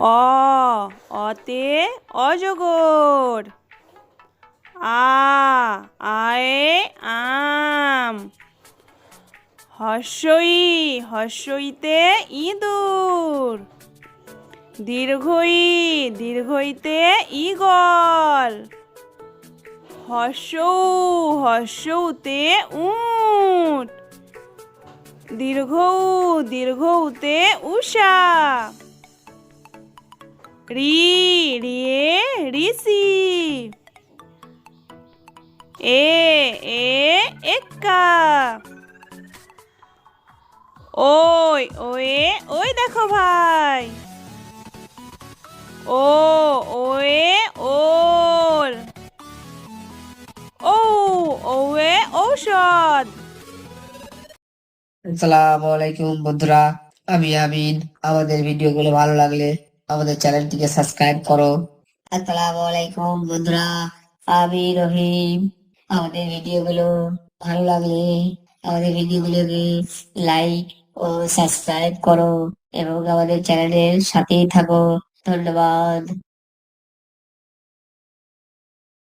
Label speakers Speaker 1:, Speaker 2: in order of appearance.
Speaker 1: অ, অতে অজগর। আ, আয়ে, আম। হর্ষই, হর্ষইতে ইঁদুর। দীর্ঘই, দীর্ঘইতে ইগল হর্ষৌ হর্ষৌতে উট। দীর্ঘ দীর্ঘৌতে উষা। রি রিয়ে ঋষি এ এ, এক্কা। ওই, ওয়ে, ওই দেখো ভাই। ও, ওয়ে, ওল। ও ওয়ে, ঔষধ।
Speaker 2: আসসালামু আলাইকুম বন্ধুরা, আমি আমিন। আমাদের ভিডিওগুলো ভালো লাগলে আমাদের চ্যানেলটিকে সাবস্ক্রাইব করো। আসসালামু আলাইকুম বন্ধুরা, আমি রহিম। আমাদের ভিডিও গুলো ভালো লাগলে আমাদের ভিডিও গুলোকে লাইক ও সাবস্ক্রাইব করো এবং আমাদের চ্যানেলের সাথেই থাকো। ধন্যবাদ।